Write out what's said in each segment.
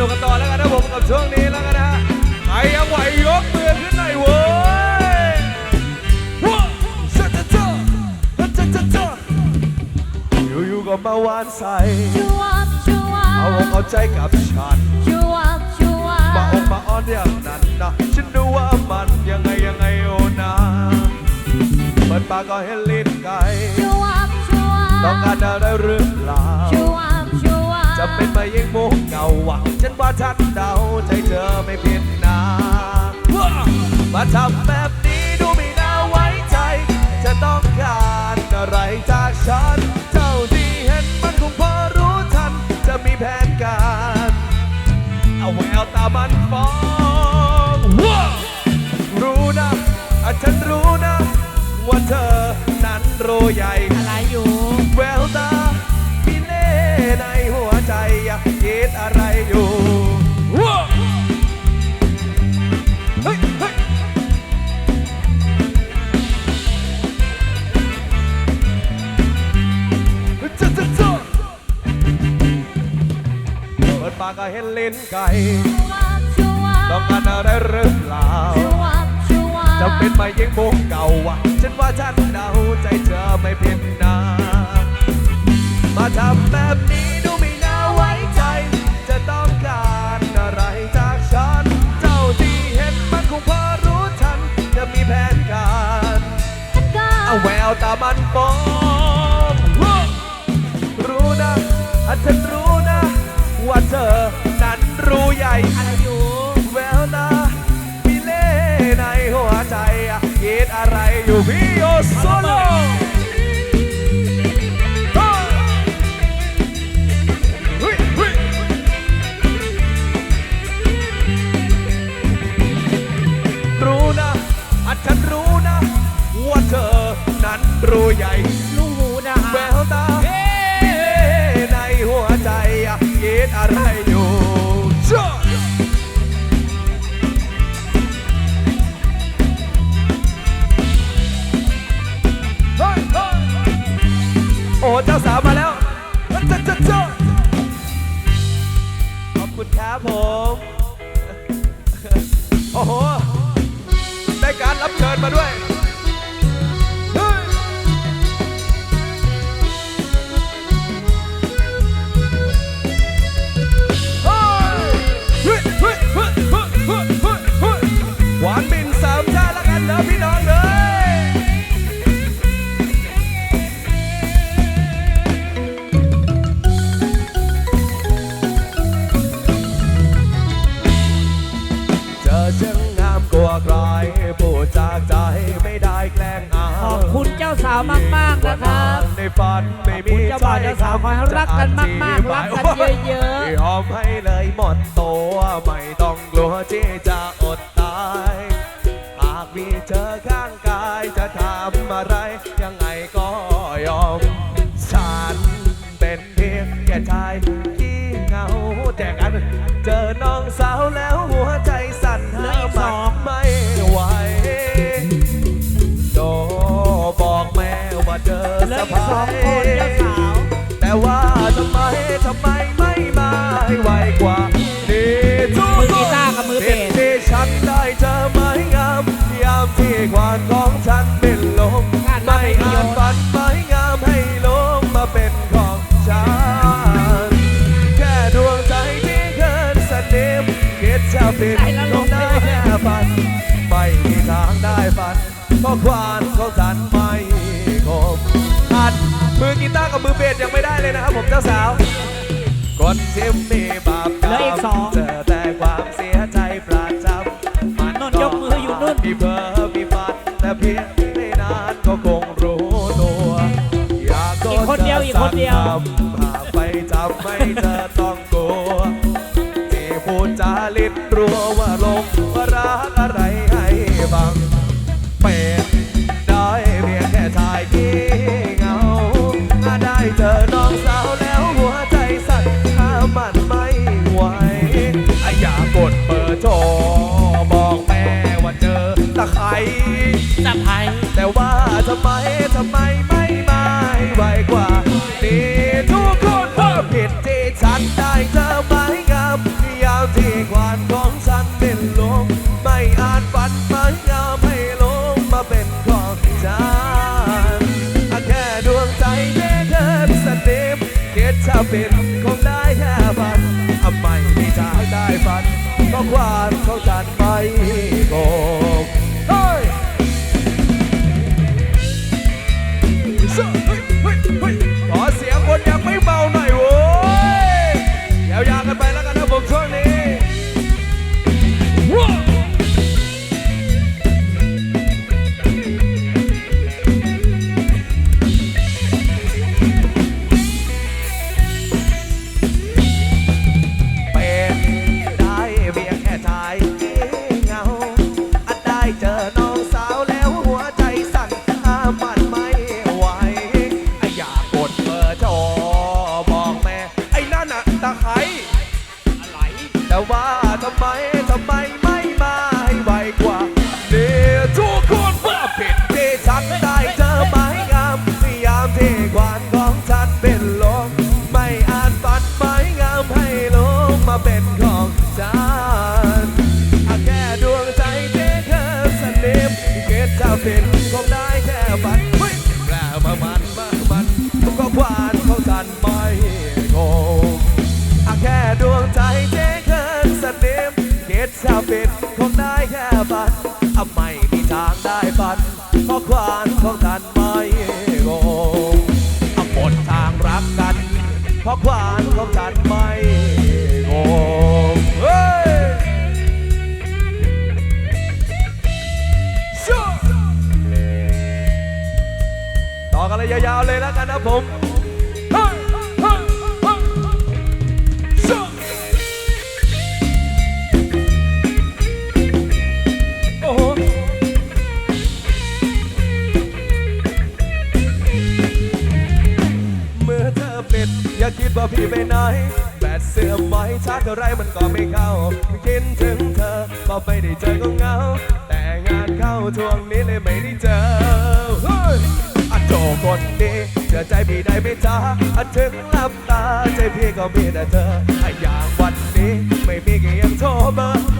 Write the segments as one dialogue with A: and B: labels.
A: นุกกันต่อแล้วกันนะผมกับช่วงนี้แล้วกันนะฮะใครยังไหวยกมือขึ้นหน่อยเว้ยว้าวชัดชัดชัดชัดชัดชัดอยู่ๆก็มาหวานใส่
B: ชูวับชูวั
A: เอา
B: บ
A: อกเอาใจกับฉัน
B: ชูวับชูวั
A: มาอบกมาอ้อนอย่างนั้นนะฉันดูว่ามันยังไงยังไงโอ้นะเปิดปากก็เห็นลิ้นไก่
B: ชูวับชูวับ
A: ต้องการอะไรหรือเปล่า
B: ชูวับชูวับ
A: จะเป็นมายิงมุกเก่าวะฉันว่าฉันเดาใจเธอไม่ผิดนะมาทำแบบนี้ดูไม่น่าไว้ใจ จะต้องการอะไรจากฉัน เจ้าที่เห็นมันคงพอรู้ทัน จะมีแผนการ เอาแววตามันฟ้องรู้นะอะฉันรู้นะ ว่าเธอนั้นรู้ใหญ่ กก็เห็นลิ้นไก่
B: ชูวับชูวับ
A: ต้องการอะไรหรือเปล่า
B: ชูวับชูวับ
A: จะเป็นมายิงมุกเก่าวะฉันว่าฉันเดาใจเธอไม่ผิดนะมาทำแบบนี้ดูไม่น่าไว้ใจ จะต้องการอะไรจากฉัน เจ้าที่เห็นมันคงพอรู้ทัน จะมีแผนการ
B: ก็
A: เอาแววตามันฟ้องรู้นะอะฉันรู้นะ ว่าเธอ นั้นรู้ใหญ่
B: อะไรอยู่
A: แววตามีเล่ห์ในหัวใจอะคิดอะไรอยู่พี่โยโซโลเฮ้ยเฮ้ยรู้นะอะฉันรู้นะ ว่าเธอนั้นรู้ใหญ่ เหลืองค
B: นเจ้าสาว
A: แต่ว่าทำไมทำไมไม่มาให้ไวกว่านี่ทุก
B: มือ
A: ค
B: กี
A: น
B: ตาร์กับมือเบ
A: เห็น
B: ส
A: ที่ฉันได้เจอไม้งามยามที่ความของฉันเป็นลมไม่อาจฝันไม้งามให้ลงมาเป็นของฉัน แค่ดวงใจที่เกินสนิมคิดจะเป็นของได้แค่ฝันไม่มีทางได้ฝันเพราะความของฉัน ตาร์กับมือเบสยังไม่ได้เลยนะครับผมเจ้าสาว คนที่มีบาปกร
B: เหลืออี
A: รม
B: กสอง
A: เจอแต่ความเสียใจประจำมัน
B: นุ่นยกมืออยู่นุ่น
A: มีเพ้อมีฝันแต่เพียงไม่นานก็คงรู้ตัวอยากโด
B: อีกคนเดียวอีกคนเดียว
A: สักคำหากไปจำไม่เธอต้อง ควานของท่นไม่งงเอาหมดทางรักกัน เพราะควานของท่นไม่งงเฮ้ยต่อกันเลยยาวๆเลยแล้วกันนะผม เท่าไรมันก็ไม่เข้าคิดถึงเธอบอกไปได้เจอก็เงา แต่งานเข้าช่วงนี้เลยไม่ได้เจออัดโจคนดีเจอใจพี่ได้ไม่จ้าอัดถึงลับตาใจพี่ก็มีแต่เธออยากวันนี้ไม่มีก็ยงโทรเบอร์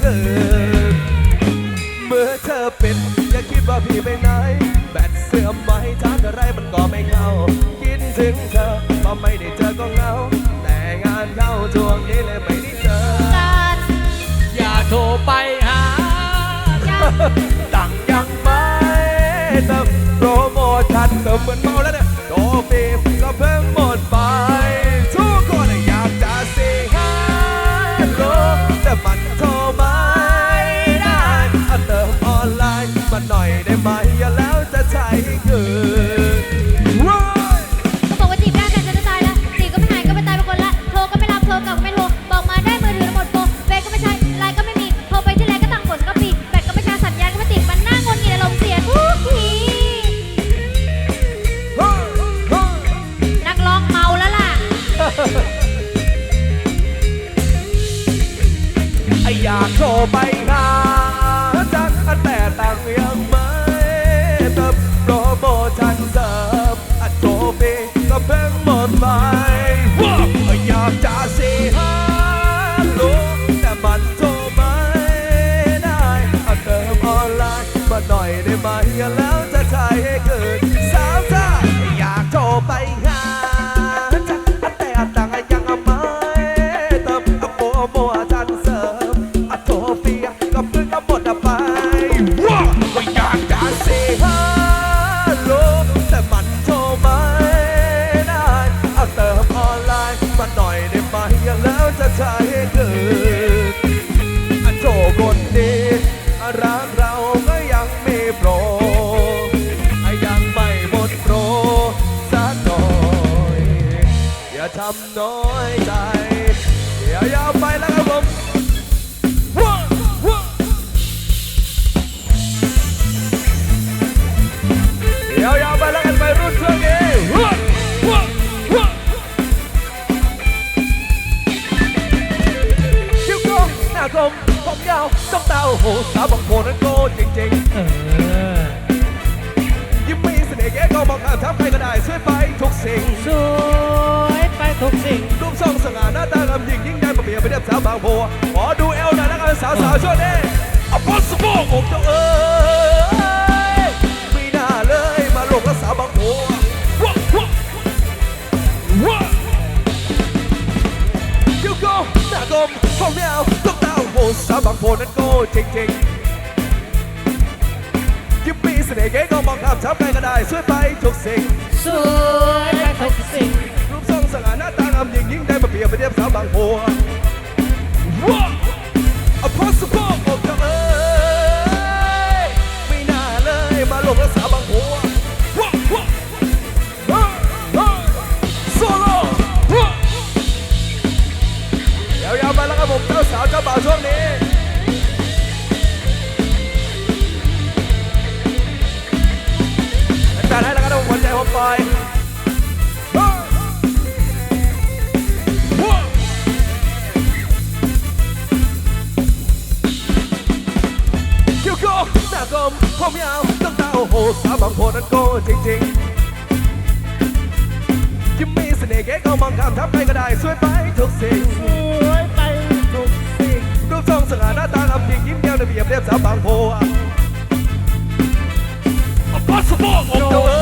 A: เธอ เมื่อเธอเป็นอย่าคิดว่าพี่ไปไหน แบตเสื่อมไหมทานอะไรมันก็ไม่เข้า คิดถึงเธอพอไม่ได้เจอก็เหงา แต่งานเข้าช่วงนี้เลยไม่ได้เจอ
B: อย่าโทรไปหา
A: ตั้งยังไม่เติมโปรโมชั่นเติมเหมือนเมาแล้วเนี่ย โพนั้นโก้
C: จริง
A: ๆยิ้มมีเสน่ห์แก่ก็มองข้ามทับใครก็ได้ช่วยไปทุกสิ่ง
B: สวยไปทุกสิ่ง
A: รูปทรงสง่าหน้าตางามยิ่งยิ่งได้มาเปรียบไปเทียบสาวบางโพ จริงๆยิ้มมีเสน่ห์แก่ก็มองข้ามทับใครก็ได้ช่วยไปทุกสิ่ง
B: สวยไปทุกสิ่ง
A: รูปทรงสง่าหน้าตางามยิ่งยิ้มแย้มระเบียบเรียบสาวบางโพอะเอาพัสดุออกเจ้าเอ้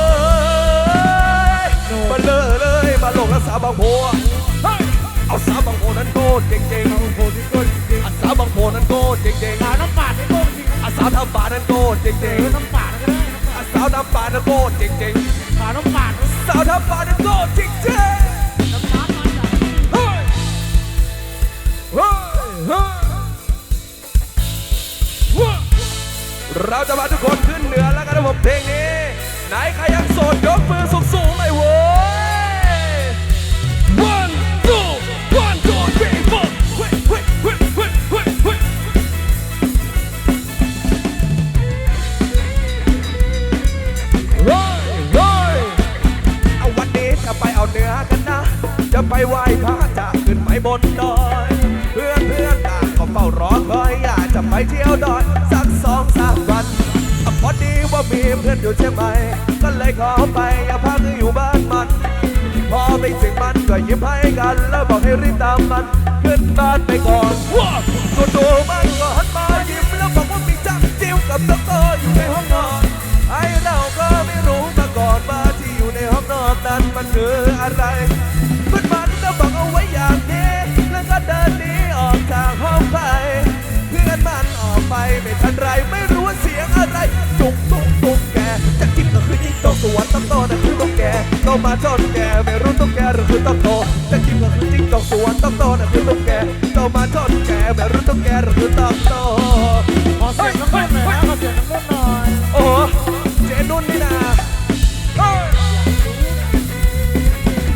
A: ยมาเลยเลยมาหลงรักสาวบางโพอะเฮ้ยเอาสาวบางโพนั้นโก้จริงๆ
B: บางโพที่ก้นจริง
A: อาสาวบางโพนั้นโก้จริง
B: สาวน้ำปาดที่ก้นจริง
A: ๆอาสาวทำป่านั้นโก้จ
B: เอ
A: ริง
B: อน้ำปาดก็ได้
A: ๆอาสาวทำป่านั้นโก้จริง
B: สาวน้ำปาด
A: ๆสาวทำป่านั้นโก้จริง
B: น้ำปาดมันอะ
A: ๆเฮ้ยเฮ้ยเฮ้ยเฮ้ยเราจะพาทุกคนขึ้นเหนือแล้วกันนะผมเพลงนี้ ไหนใครยังโสดยกมือสูง บนดอย เพื่อนเพื่อนต่างก็เฝ้ารอคอยอยากจะไปเที่ยวดอย สักสองสามวันอพอดีว่ามีเพื่อนอยู่เชียงใหม่ก็เลยขอไปอย่าพักอยู่บ้านมัน พอไปถึงมันก็ยิ้มให้กัน แล้วบอกให้รีบตามมัน ขึ้นบ้านไปก่อนว้าวตัวตัวมันก็หันมายิ้มแล้วบอกว่ามีจักจิ้วกับต๊อกโตอยู่ในห้องนอนไอเราก็ไม่รู้มาก่อนว่าที่อยู่ในห้องนอนนั้นมันคืออะไร ไม่ทันไรไม่รู้ว่าเสียงอะไรตุกตุกตุกแกจะกินก็คือจิ้งจกสวนต้องโตนั่นคือตุ๊กแกโตมาจนแกไม่รู้ตุ๊กแกหรือคือต้องโตจะกินก็คือจิ้งจกสวนต้องโตนั่นคือตุ๊กแกโตมาจนแกไม่รู้ตุ๊กแกหรือคือต้องโต
B: ขอเสียงน้ำมันหน่อยนะขอเสียงน้ำมันหน่อย
A: โอ้โหเจนุ่นนี่นาเฮ้ย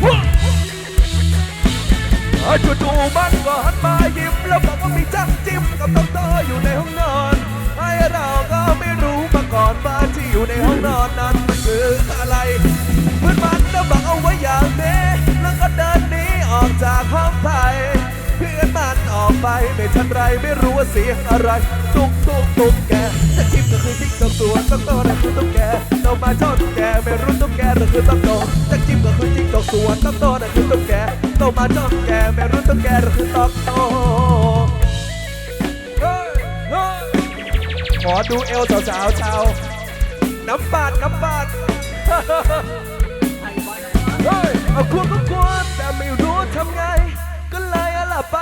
A: ว้าวยจู่ๆมันก็หันมายิ้มแล้วบอกว่ามีจักจิ้ม กับต๊อกโตอยู่ในห้องนอนไอ้เราก็ไม่รู้มาก่อนว่าที่อยู่ในห้องนอนนั้นมันคืออะไรเพื่อนมันก็บอกเอาไว้อย่างนี้แล้วก็เดินหนีออกจากห้องไปเพื่อนมันออกไปไม่ทันไรไม่รู้ว่าเสียงอะไรตุกตุกตุกแกจะจิ้มก็คือจิ้งจกตัวต้องโตนั่นคือตุกแกโตมาชนแกไม่รู้ตุกแกหรือคือต้องโตจะจิ้มก็คือจิ้งจกตัวต้องโตนั่นคือตุกแกโตมาชนแกไม่รู้ตุกแกหรือคือต้องโต ขอดูเอวสาวๆชาวน้ำปาดน้ำปาดเฮ้ยเอาควงก็ควงแต่ไม่รู้ทำไง ก็เลยหลับไป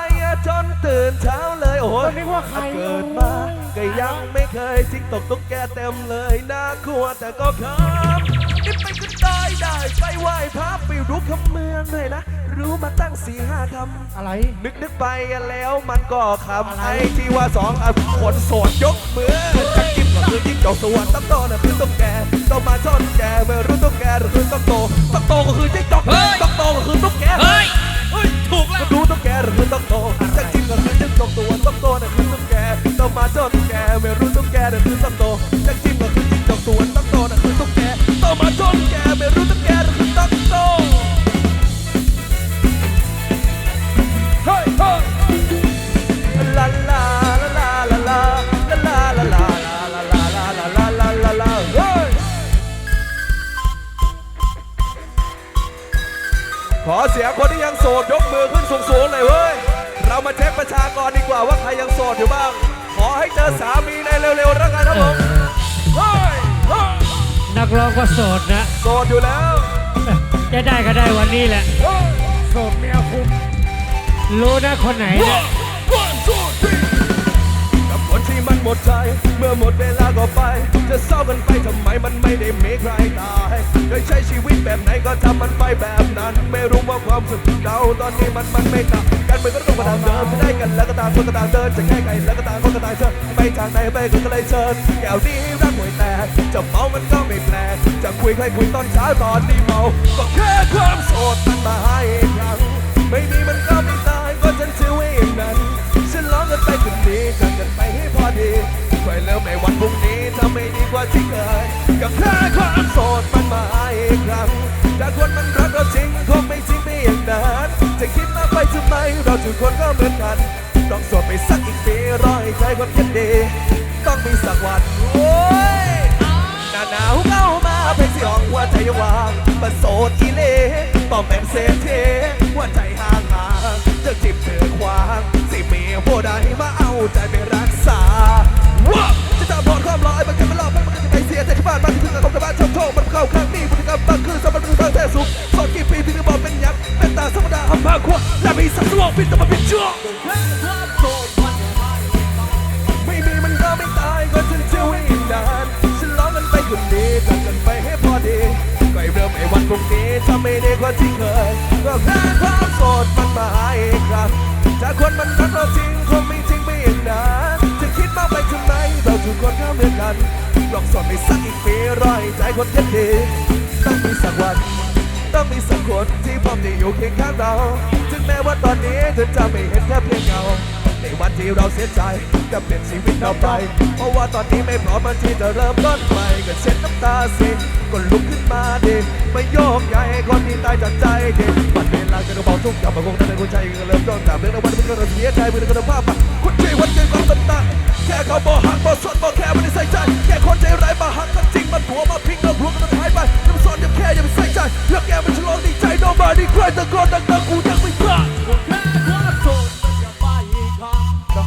A: จนตื่นเช้าเลยโอ้
B: ต
A: ย
B: อนนี้ว่าใคร
A: เกิดมาก็ยังไม่เคยทิ้งตกตุ๊กแกเต็มเลยน่ากลัวแต่ก็ครับนี่ไปก็ได้ได้ไปไหว้พระไปรู้คำเมืองเลยนะ รู้มาตั้งสี่ห้าคำ
B: อะไร
A: นึกนึกไปแล้วมันก็คำไอ้ที่ว่าสองอะคนโสดยกมือจะกินก็คือจิ้งจกสวนต้องโตน่ะคือตุ๊กแกต้องมาชนแกไม่รู้ตุ๊กแกหรือคือต้องโตต้องโตก็คือจิ้งจกต้องโตก็คือตุ๊กแก
D: เฮ้ยเฮ้ย ถูกแล้ว
A: ก็รู้ตุ๊กแกหรือคือต้องโตจะกินก็คือจิ้งจกสวนต้องโตน่ะคือตุ๊กแกต้องมาชนแกไม่รู้ตุ๊กแกหรือคือต้องโตจะกินก็คือจิ้งจกสวนต้องโตน่ะคือตุ๊กแกต้องมาชนแกไม่รู้ตุ๊กแกหรือคื สูงๆหน่อยเว้ย เรามาเช็คประชากรดีกว่าว่าใครยังโสดอยู่บ้าง ขอให้เจอสามีในเร็วๆแล้วกันนะผมเฮ้ยเฮ้ย
D: นักร้องก็โสดนะ
A: โสดอยู่แล้ว
D: จะได้ก็ได้วันนี้แหละ
A: เฮ้ย
B: โสดเมียคุม
D: รู้นะคนไหนเนี่ย
A: One, two, three กับคนที่มันหมดใจ เมื่อหมดเวลาก็ไป จะเศร้ากันไปทำไมมันไม่ได้มีใครตาย เคยใช้ชีวิตแบบไหนก็ทำมันไปแบบนั้น ไม่รู้ว่าความสุขเราตอนนี้มันมันไม่ต่างกันเหมือนก็ต้องมาทางเดินจะได้กันแล้วก็ต่างคนก็ต่างเดินจะแค่ไกลแล้วก็ต่างคนก็ต่างเชิญไปทางไหนไปก็เลยเชิญแก้วนี้รักหวยแตกจะเมามันก็ไม่แปลกจะคุยใครคุยตอนเช้าตอนนี้เมาก็แค่ความโสดมันมาให้ครั้งไม่มีมันก็ไม่ตายก็ฉันชื่อว่าอย่างนั้นฉันร้องกันไปคืนนี้กันกันไปให้พอดีคอยเริ่มในวันพรุ่งนี้ถ้าไม่ดีกว่าที่เคยกับแค่ความโสด มาอีกครั้งถ้าคนมันรักเราจริงคงไม่จริงไม่อย่างนั้นจะคิดมาไปทำไมเราทุกคนก็เหมือนกัน ต้องโสดไปสักอีกปีรอให้ใจคนกันดี ต้องมีสักวันโอ้ยหน้าหนาวเข้ามาเป็นสิห้องหัวใจวางมาโสดอีเล่ต้องเป็นเศรษฐีหัวใจห่างห่างจะจิบเธอควางสิมีผู้ใดมาเอาใจไปรักษาว้าจะตามพอดความร้อยมันกันไม่รอบมันก็จะไป เสียใจที่บ้านบ้านถึงกับของกับบ้านชอบโชคมันเข้าข้างนี่พฤติกรรมบางคืนสมบัติมันเพิ่งแท้สุขสอนกี่ปีถึงจะบอกเป็นยักษ์เป็นตาธรรมดาหำพาขวาและมีสักสมองปิดต่มาเป็นชั่วไม่มีมันก็ไม่ตายก็ฉันเชื่อว่าอีกนานฉันร้องกันไปคนดีจัดกันไปให้พอดีก็เริ่มไอ้วันพรุ่งนี้ถ้าไม่ได้กว่าที่เคยก็แค่ความโสดมันมาหาอีกครั้งถ้าคนมันรักเราจริงคงไม่จริงไม่อย่างนั้นจะคิดมากไปทำไมเราทุกคนก็เหมือนกัน ลองสอนไปสักอีกปีรอให้ใจคนเย็นดีต้องมีสักวัน ต้องมีสักคนที่พร้อมจะอยู่เคียงข้างเรา ถึงแม้ว่าตอนนี้เธอจะไม่เห็นแค่เพียงเงา วันที่เราเสียใจจะเปลี่ยนชีวิตเราไป เพราะว่าตอนนี้ไม่พร้อมที่จะเริ่มต้นใหม่ก็เช็ดน้ำตาสิก็ลุกขึ้นมาดิมาโยกย้ายให้คนที่ตายจากใจดิวันเวลาจะกระบอกทุกอย่างมันคงต้องเป็นคนใจก็เริ่มต้นจากเรื่องวันที่มันก็เสียใจมันก็ภาพปะคุณใจวันใจความต่างแค่เขาบอกหักบอกสนบอกแค่ไม่ได้ใส่ใจแค่คนใจร้ายมาหักกันจริงมาตัวมาพิงเราพวกันหายไปอย่ามาสอนย่าแค่ย่าไปใส่ใจเรื่องแกมันฉลองดีใจ nobody cry ตะโกนดังๆกูยังไม่พลาด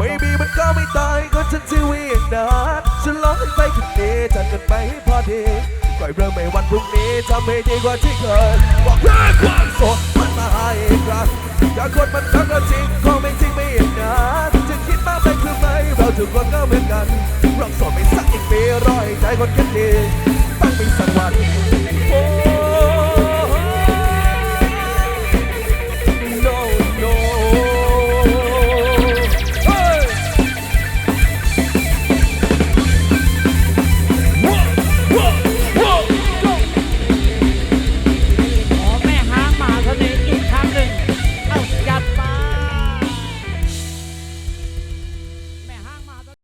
A: ไม่มีมันก็ไม่ตายก็ฉันชีวิตนาฉันร้องไปคืนนี้จัดกันไปให้พอดีก่อยเริ่มในวันพรุ่งนี้ทำให้ดีกว่าที่เคยบอกแค่ความสดมันมาให้อีกครั้งอยาคนมันรักเราจริงคงไม่จริงไม่อย่างนั้นจะคิดมากไปคือไหมเราทุกคนก็เหมือนกันลองสดไปสักอีกปีรอให้ใจคนกันดีต้องมีสักวัน